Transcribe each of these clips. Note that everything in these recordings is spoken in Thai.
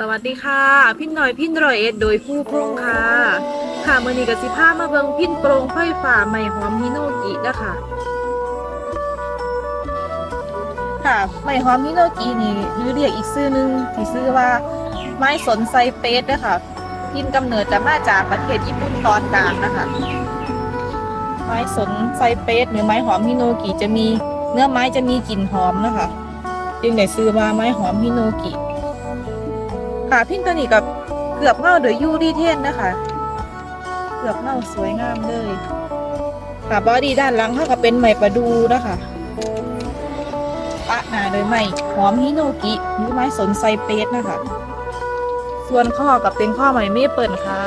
สวัสดีค่ะ พินหน่อยพินรอยเอ็ดโดยผู้พงค่ะ ค่ะมือนี้กสิภามาเบิงพินโปรงไฟฟ้าใหม่หอมฮิโนกินะคะค่ะใหม่หอมฮิโนกินี่หรือเรียกอีกชื่อนึงที่ชื่อว่าไม้สนไซเปสนะคะพินกำเนิดจะมาจากประเทศญี่ปุ่นตอนกลางนะคะ ไม้สนไซเปสหรือไม้หอมฮิโนกิจะมีเนื้อไม้จะมีกลิ่นหอมนะคะ จึงได้ซื้อมาไม้หอมฮิโนกิ ค่ะพินตัวนี้กับเกือบเงาโดยยูรีเทนนะคะ เกือบเงาสวยงามเลยค่ะบอดี้ด้านหลังเท่ากับเป็นไหมประดูนะคะปะหนาโดยไหมหอมฮิโนกิหรือไม้สนไซเปสนะคะ ส่วนข้อกับเป็นข้อไหมเมเปิลค่ะ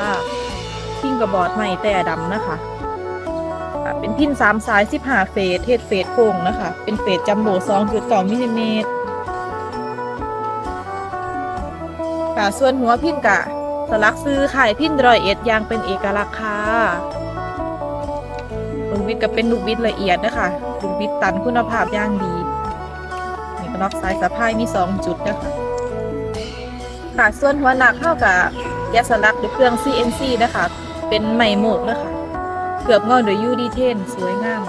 พินกับบอดไหมแต่ดำนะคะเป็นพินสามสายสิบห้าเฟสเทศเฟสโค้งนะคะ เป็นเฟสจัมโบ้สองจุดสองมิลลิเมตร ค่ะส่วนหัวพินกะ สลักซื้อขายพินรอยเอ็ดยางเป็นเอกลักษณ์ค่ะลูกวิทย์ก็เป็นลูกวิทย์ละเอียดนะคะลูกวิทย์ตันคุณภาพย่างดีนี่ก็น็อกสายสะพายมีสองจุดนะคะค่ะส่วนหัวหนักเข้ากับแกสลักด้วยเครื่อง CNC นะคะ เป็นไหมโหมกนะคะเกือบงอนโดยยูดีเทน สวยงาม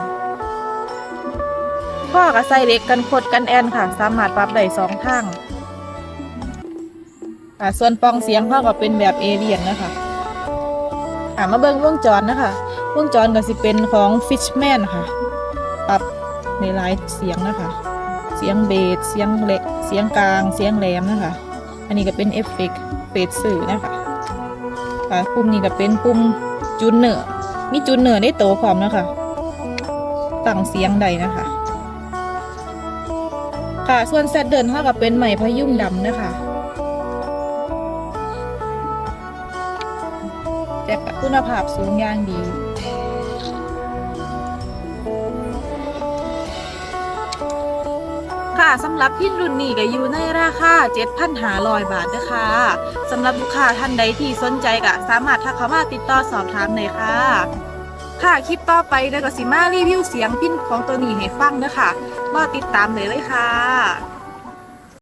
ข้อกับไซเล็กกันคดกันแอนค่ะ สามารถปรับได้สองทาง ค่ะส่วนปองเสียงเขาก็เป็นแบบเอเลียนนะคะอ่ามาเบิ่งวงจรนะคะวงจรก็สิเป็นของ Fishman ค่ะปรับในหลายเสียงนะคะ เสียงเบสเสียงเล็กเสียงกลางเสียงแหลมนะคะ อันนี้ก็เป็นเอฟเฟกต์เฟสสื่อนะคะค่ะปุ่มนี้ก็เป็นปุ่มจูนเนอร์มีจูนเนอร์ในโตวพร้อมนะคะตั้งเสียงใดนะคะ ค่ะส่วนแซดเดินเท่ากับเป็นไหมพยุงดำนะคะ แต่คุณภาพสูงอย่างดีค่ะสำหรับพินรุ่นนี้ก็อยู่ในราคา 7,500 บาทนะคะสำหรับลูกค้าท่านใดที่สนใจก็สามารถทักเข้ามาติดต่อสอบถามเลยค่ะ ค่ะคลิปต่อไปเดี๋ยวก็สิมารีวิวเสียงพินของตัวนี้ให้ฟังนะคะรอติดตามเลยเลยค่ะ